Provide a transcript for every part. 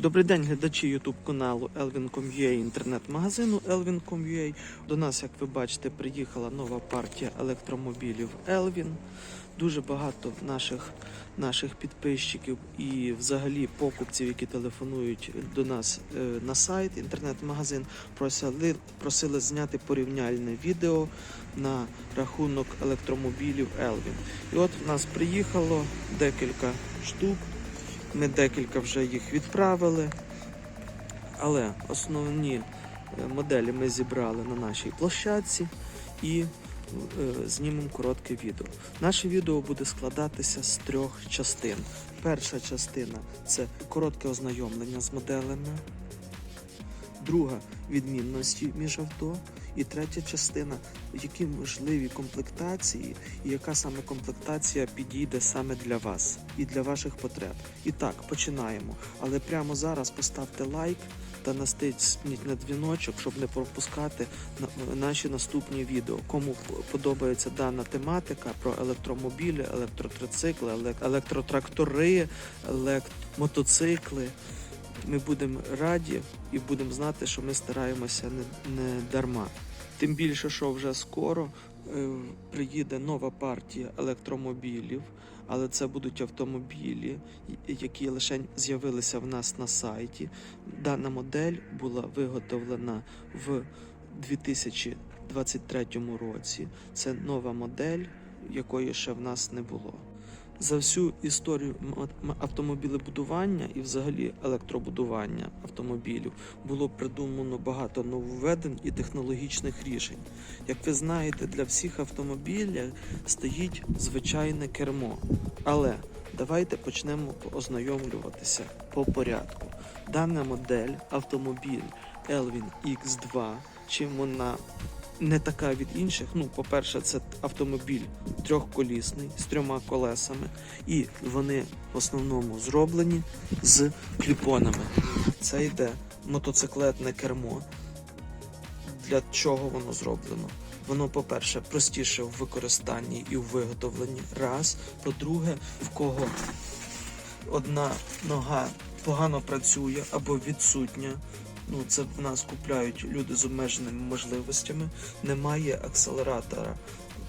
Добрий день, глядачі YouTube каналу Elvin.com.ua, інтернет-магазину Elvin.com.ua. До нас, як ви бачите, приїхала нова партія електромобілів Elvin. Дуже багато наших, наших підписчиків і взагалі покупців, які телефонують до нас е, на сайт, інтернет-магазин, просили, просили зняти порівняльне відео на рахунок електромобілів Elvin. І от в нас приїхало декілька штук. Ми декілька вже їх відправили, але основні е, моделі ми зібрали на нашій площадці і е, знімемо коротке відео. Наше відео буде складатися з трьох частин. Перша частина це коротке ознайомлення з моделями, друга відмінності між авто. І третя частина, які можливі комплектації, і яка саме комплектація підійде саме для вас і для ваших потреб. І так, починаємо. Але прямо зараз поставте лайк та настисніть на дзвіночок, щоб не пропускати на- наші наступні відео. Кому подобається дана тематика про електромобілі, електротрицикли, елек- електротрактори, електромотоцикли. Ми будемо раді і будемо знати, що ми стараємося не, не дарма. Тим більше, що вже скоро е, приїде нова партія електромобілів, але це будуть автомобілі, які лише з'явилися в нас на сайті. Дана модель була виготовлена в 2023 році. Це нова модель, якої ще в нас не було. За всю історію автомобілебудування і взагалі електробудування автомобілів було придумано багато нововведень і технологічних рішень. Як ви знаєте, для всіх автомобілів стоїть звичайне кермо. Але давайте почнемо ознайомлюватися по порядку. Дана модель автомобіль Elvin X2, чим вона не така від інших. Ну, по-перше, це автомобіль трьохколісний з трьома колесами, і вони в основному зроблені з кліпонами. Це йде мотоциклетне кермо. Для чого воно зроблено? Воно, по-перше, простіше в використанні і в виготовленні. Раз. По-друге, в кого одна нога погано працює або відсутня. Ну, це в нас купляють люди з обмеженими можливостями. Немає акселератора,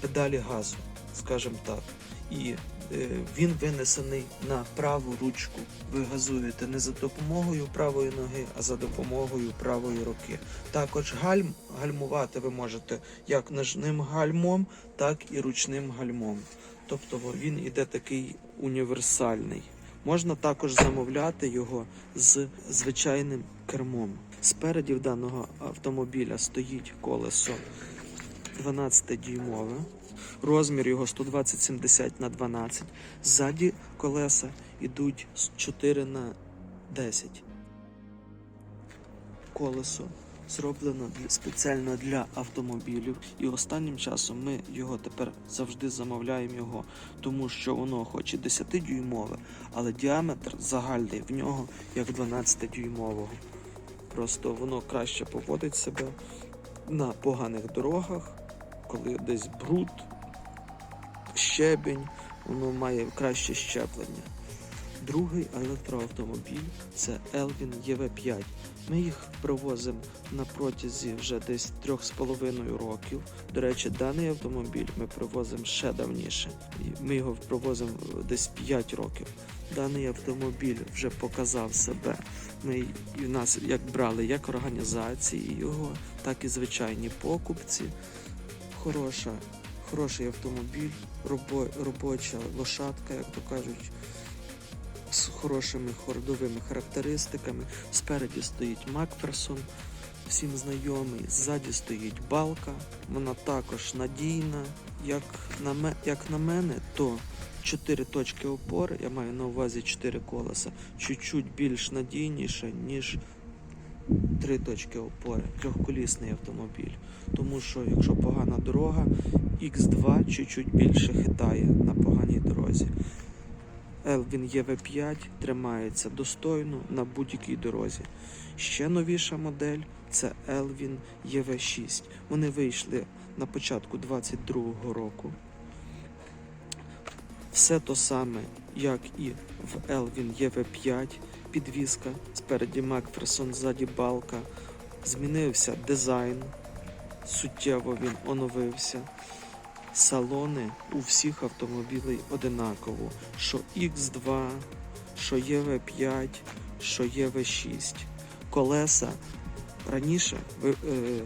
педалі газу, скажімо так. І е, він винесений на праву ручку. Ви газуєте не за допомогою правої ноги, а за допомогою правої руки. Також гальм гальмувати ви можете як ножним гальмом, так і ручним гальмом. Тобто він іде такий універсальний. Можна також замовляти його з звичайним кермом. Спереді в даного автомобіля стоїть колесо 12-дюймове. Розмір його 120-70 на 12. Ззаді колеса йдуть з 4 на 10. Колесо зроблено спеціально для автомобілів, і останнім часом ми його тепер завжди замовляємо його, тому що воно хоч і 10-дюймове, але діаметр загальний в нього як 12-дюймового. Просто воно краще поводить себе на поганих дорогах, коли десь бруд, щебінь, воно має краще щеплення. Другий електроавтомобіль це Elvin EV5. Ми їх привозимо на протязі вже десь 3,5 років. До речі, даний автомобіль ми привозимо ще давніше. Ми його привозимо десь 5 років. Даний автомобіль вже показав себе. Ми і в нас як брали як організації його, так і звичайні покупці. Хороша, хороший автомобіль, робо- робоча лошадка, як то кажуть з хорошими ходовими характеристиками. Спереді стоїть Макферсон, всім знайомий. Ззаді стоїть балка. Вона також надійна. Як на, як на мене, то 4 точки опори, я маю на увазі 4 колеса, чуть-чуть більш надійніше, ніж три точки опори, трьохколісний автомобіль. Тому що якщо погана дорога, X2 чуть-чуть більше хитає на поганій дорозі. Elvin EV5 тримається достойно на будь-якій дорозі. Ще новіша модель це Elvin EV6. Вони вийшли на початку 2022 року. Все то саме, як і в Elvin EV5, підвіска, спереді Макферсон, ззаді балка. Змінився дизайн, суттєво він оновився. Салони у всіх автомобілей одинаково. Що X2, що EV5, що EV6. Колеса раніше ви е,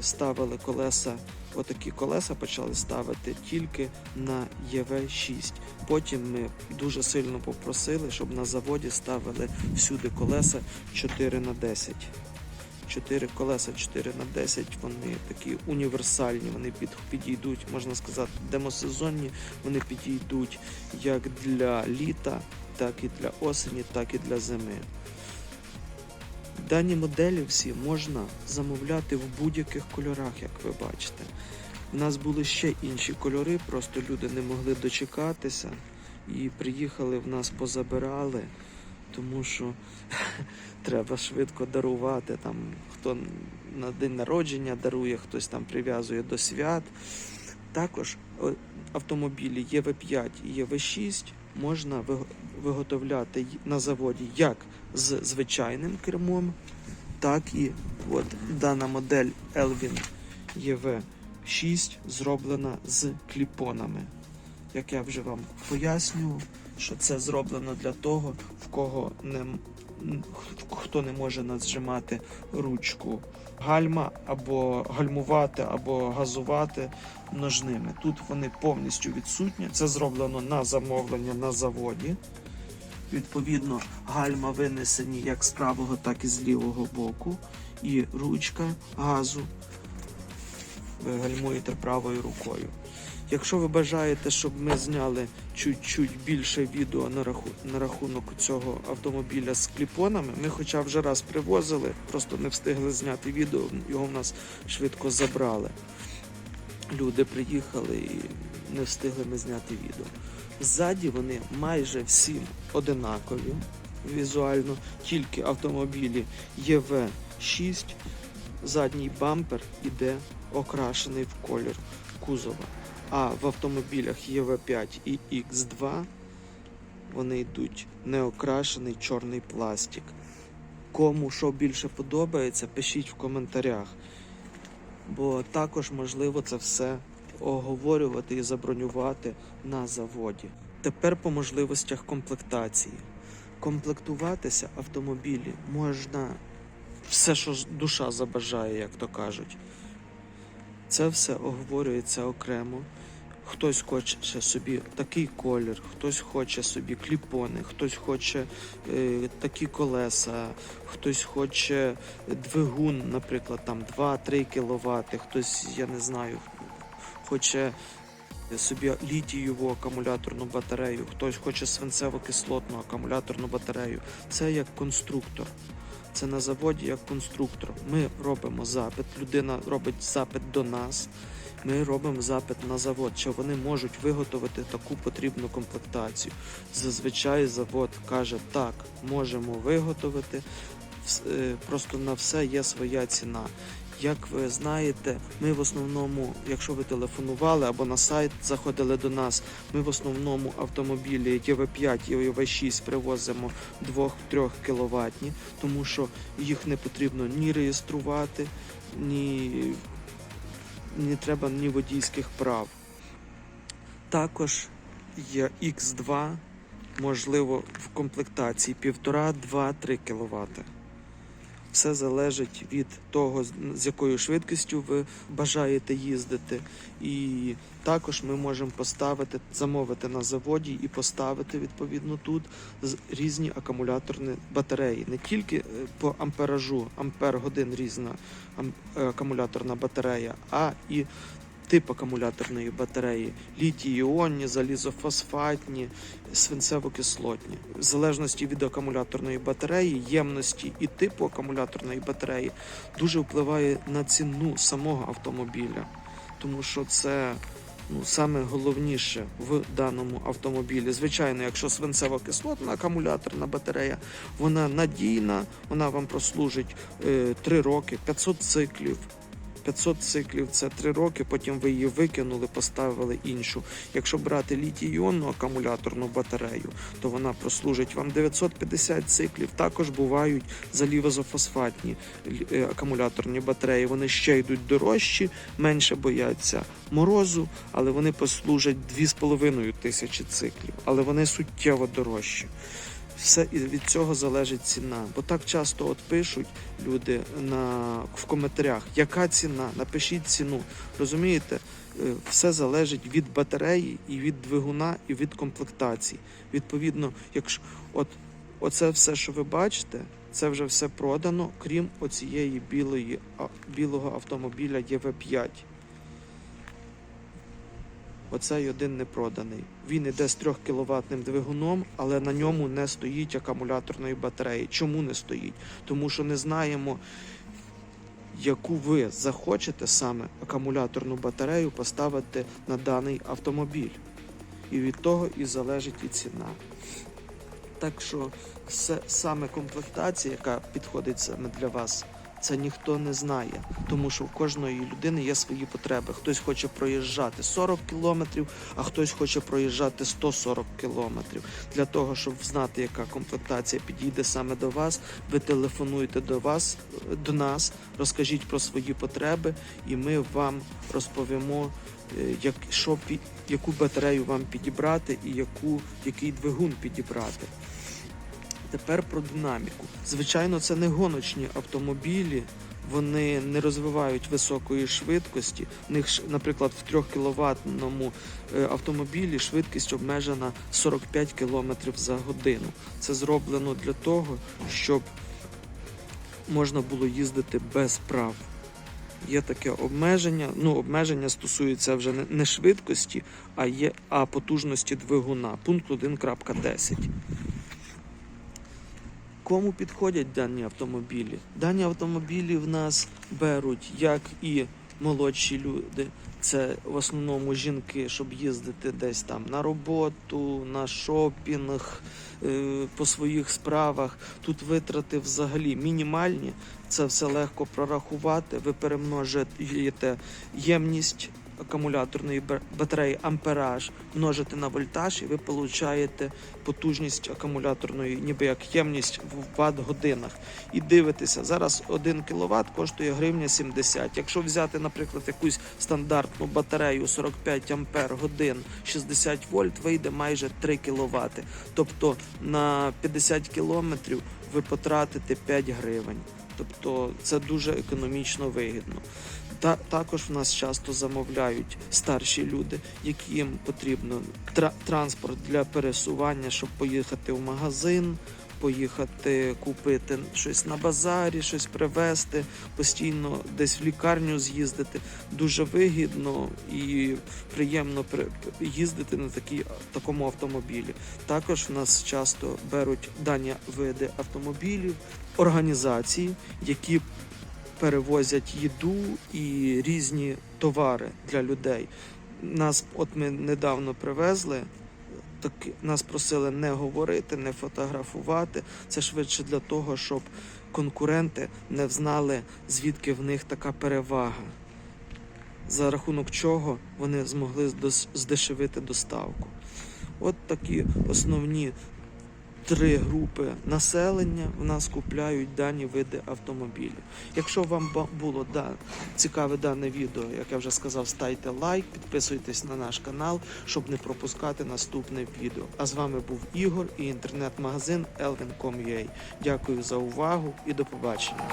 ставили колеса, отакі колеса почали ставити тільки на EV6. Потім ми дуже сильно попросили, щоб на заводі ставили всюди колеса 4 на 10 4 колеса 4 на 10 вони такі універсальні, вони підійдуть, можна сказати, демосезонні, вони підійдуть як для літа, так і для осені, так і для зими. Дані моделі всі можна замовляти в будь-яких кольорах, як ви бачите. У нас були ще інші кольори, просто люди не могли дочекатися і приїхали в нас, позабирали, тому що треба швидко дарувати. Там хто на день народження дарує, хтось там прив'язує до свят. Також автомобілі ЄВ5 і ЄВ6 можна виготовляти на заводі як з звичайним кермом, так і от дана модель Elvin EV6 зроблена з кліпонами. Як я вже вам пояснював, що це зроблено для того, в кого не хто не може наджимати ручку гальма або гальмувати, або газувати ножними. Тут вони повністю відсутні. Це зроблено на замовлення на заводі. Відповідно, гальма винесені як з правого, так і з лівого боку. І ручка газу ви гальмуєте правою рукою. Якщо ви бажаєте, щоб ми зняли чуть-чуть більше відео на, раху... на рахунок цього автомобіля з кліпонами, ми хоча вже раз привозили, просто не встигли зняти відео, його в нас швидко забрали. Люди приїхали і не встигли ми зняти відео. Ззаді вони майже всі одинакові візуально, тільки автомобілі ЄВ6, задній бампер іде окрашений в колір кузова. А в автомобілях ЄВ5 і X2 вони йдуть неокрашений чорний пластик. Кому що більше подобається, пишіть в коментарях. Бо також можливо це все оговорювати і забронювати на заводі. Тепер по можливостях комплектації. Комплектуватися автомобілі можна все, що душа забажає, як то кажуть. Це все оговорюється окремо. Хтось хоче собі такий колір, хтось хоче собі кліпони, хтось хоче е, такі колеса, хтось хоче двигун, наприклад, там 2-3 кВт, хтось, я не знаю, хоче собі літієву акумуляторну батарею, хтось хоче свинцево-кислотну акумуляторну батарею. Це як конструктор. Це на заводі як конструктор. Ми робимо запит, людина робить запит до нас. Ми робимо запит на завод, чи вони можуть виготовити таку потрібну комплектацію. Зазвичай завод каже, так, можемо виготовити. Е, Просто на все є своя ціна. Як ви знаєте, ми в основному, якщо ви телефонували або на сайт заходили до нас, ми в основному автомобілі ЄВ5 і ЄВ6 привозимо 2-3 кВт, тому що їх не потрібно ні реєструвати, ні, ні треба ні водійських прав. Також є X2, можливо, в комплектації 1,5-2-3 кВт. Все залежить від того, з- якою швидкістю ви бажаєте їздити. І також ми можемо поставити, замовити на заводі і поставити відповідно тут різні акумуляторні батареї. Не тільки е, по амперажу, ампер годин різна е, акумуляторна батарея, а і тип акумуляторної батареї: літій-іонні, залізофосфатні, свинцево-кислотні. В залежності від акумуляторної батареї, ємності і типу акумуляторної батареї дуже впливає на ціну самого автомобіля, тому що це. Ну, саме головніше в даному автомобілі. Звичайно, якщо свинцево-кислотна акумуляторна батарея, вона надійна, вона вам прослужить е, 3 роки, 500 циклів. 500 циклів це 3 роки, потім ви її викинули, поставили іншу. Якщо брати літій-іонну акумуляторну батарею, то вона прослужить вам 950 циклів. Також бувають залізофосфатні лі- е, акумуляторні батареї. Вони ще йдуть дорожчі, менше бояться морозу, але вони послужать 2,5 тисячі циклів, але вони суттєво дорожчі. Все і від цього залежить ціна. Бо так часто от пишуть люди на, в коментарях, яка ціна, напишіть ціну. Розумієте, Е, все залежить від батареї і від двигуна, і від комплектації. Відповідно, якщо от оце все, що ви бачите, це вже все продано, крім оцієї білої, білого автомобіля ЄВ5. Оцей один не проданий. Він іде з 3 кВт двигуном, але на ньому не стоїть акумуляторної батареї. Чому не стоїть? Тому що не знаємо, яку ви захочете саме акумуляторну батарею поставити на даний автомобіль. І від того і залежить і ціна. Так що саме комплектація, яка підходить саме для вас, це ніхто не знає, тому що в кожної людини є свої потреби. Хтось хоче проїжджати 40 кілометрів, а хтось хоче проїжджати 140 кілометрів. Для того, щоб знати, яка комплектація підійде саме до вас, ви телефонуєте до вас, до нас, розкажіть про свої потреби, і ми вам розповімо, е, як, що, пі- яку батарею вам підібрати і яку, який двигун підібрати. Тепер про динаміку. Звичайно, це не гоночні автомобілі. Вони не розвивають високої швидкості. В них, наприклад, в 3 кіловатному е, автомобілі швидкість обмежена 45 км за годину. Це зроблено для того, щоб можна було їздити без прав. Є таке обмеження. Ну, обмеження стосується вже не швидкості, а є а потужності двигуна. Пункт 1.10. Кому підходять дані автомобілі? Дані автомобілі в нас беруть як і молодші люди, це в основному жінки, щоб їздити десь там на роботу, на шопінг, е, по своїх справах. Тут витрати взагалі мінімальні. Це все легко прорахувати. Ви перемножуєте ємність акумуляторної ба- батареї ампераж, множите на вольтаж, і ви получаєте потужність акумуляторної, ніби як ємність в ватт-годинах. І дивитеся, зараз 1 кВт коштує гривня 70. Якщо взяти, наприклад, якусь стандартну батарею 45 ампер годин 60 вольт, вийде майже 3 кВт. Тобто на 50 кілометрів ви потратите 5 гривень. Тобто це дуже економічно вигідно. Та також в нас часто замовляють старші люди, яким потрібно тра- транспорт для пересування, щоб поїхати в магазин, поїхати купити щось на базарі, щось привезти, постійно десь в лікарню з'їздити. Дуже вигідно і приємно при- їздити на такій, такому автомобілі. Також в нас часто беруть дані види автомобілів, організації, які перевозять їду і різні товари для людей. Нас, от ми недавно привезли. Так нас просили не говорити, не фотографувати. Це швидше для того, щоб конкуренти не знали, звідки в них така перевага, за рахунок чого вони змогли здешевити доставку. От такі основні три групи населення в нас купляють дані види автомобілів. Якщо вам було да, цікаве дане відео, як я вже сказав, ставте лайк, підписуйтесь на наш канал, щоб не пропускати наступне відео. А з вами був Ігор і інтернет-магазин Elvin.com.ua. Дякую за увагу і до побачення.